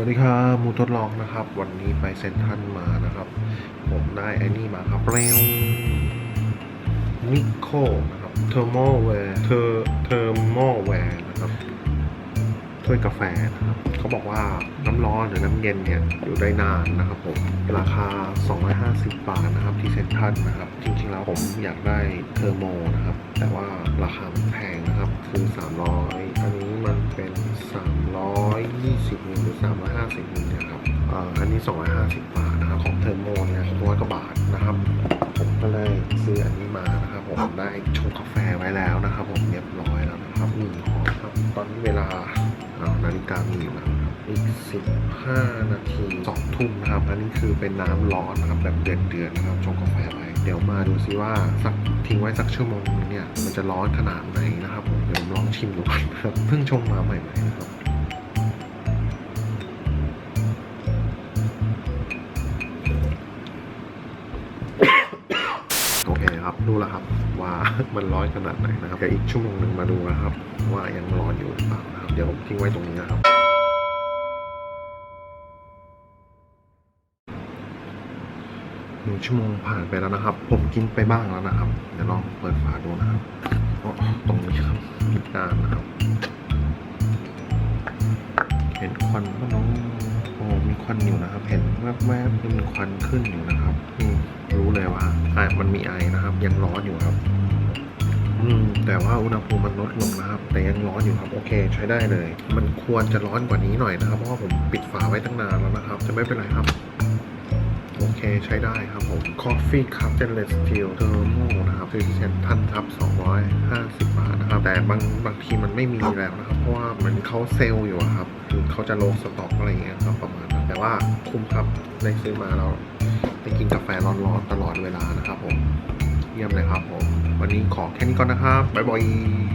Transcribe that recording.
วัสดีครับมูทดลองนะครับ วันนี้ไปเซ็นทรัลมานะครับ ผมได้ไอ้นี่มาครับเรลนิโคนะครับเทอร์โมแวร์เทอร์เทอร์โมแวร์นะครับถ้วยกาแฟนะครับเขาบอกว่าน้ำร้อนหรือน้ำเย็นเนี่ยอยู่ได้นานนะครับผมราคา 250 บาทนะครับที่เซ็นทรัลนะครับ จริงๆแล้วผมอยากได้เทอร์โมนะครับ แต่ว่าราคาแพงนะครับคือ 300 อันนี้มันเป็น 20มิลหรือ350มิลเนี่ยครับอันนี้ 250 บาทนะครับของเทอร์โมเนี่ย600กว่าบาทนะครับผมก็เลยซื้ออันนี้มานะครับผมได้ชงกาแฟไว้แล้วนะครับ ผมเรียบร้อยแล้วนะครับหนึ่งหอครับ ตอนนี้เวลาเอานาฬิกามีอยู่แล้วนะครับอีก 15 นาที2ทุ่มนะครับ อันนี้คือเป็นน้ำร้อนนะครับแบบเดือดๆนะครับชงกาแฟไว้เดี๋ยวมาดูซิว่าสักทิ้งไว้สักชั่วโมงนึงเนี่ยมันจะร้อนขนาดไหนนะครับผมเดี๋ยวลองชิมดูก่อนครับเพิ่งชงมาใหม่ๆนะครับ โอเคครับรู้แล้วครับว่ามันร้อนขนาดไหนนะครับเดี๋ยวอีกชั่วโมงหนึ่งมาดูนะครับ ว่ายังร้อนอยู่หรือเปล่านะครับเดี๋ยวผมทิ้งไว้ตรงนี้นะครับหนึ่งชั่วโมงผ่านไปแล้วนะครับ ผมกินไปบ้างแล้วนะครับ เดี๋ยวลองเปิดฝาดูนะครับตรงนี้ครับมีนานนะครับ เห็นควันก็น้องโอ้มีควันอยู่นะครับ เห็นแวบๆมีควันขึ้นอยู่นะครับ ว่าอะมันมีไอนะครับ ยังร้อนอยู่ครับ อืม แต่ว่าอุณหภูมิมันลดลงนะครับ แต่ยังร้อนอยู่ครับ โอเค ใช้ได้เลย มันควรจะร้อนกว่านี้หน่อยนะครับ เพราะว่าผมปิดฝาไว้ตั้งนานแล้วนะครับ จะไม่เป็นไรครับ โอเค ใช้ได้ครับผม Coffee Cup Stainless Steel Thermo นะครับคือเซนทันครับ 250 บาทนะครับ แต่บางบางทีมันไม่มีแล้วนะครับ เพราะว่าเหมือนเขาเซลล์อยู่ครับ คือเขาจะโลสต็อกอะไรอย่างเงี้ยครับประมาณนั้นแต่ว่าคุ้มครับได้ซื้อมาแล้ว นกาแฟร้อนๆตลอดเวลานะครับผม เยี่ยมเลยครับผม วันนี้ขอแค่นี้ก่อนนะครับ บ๊ายบาย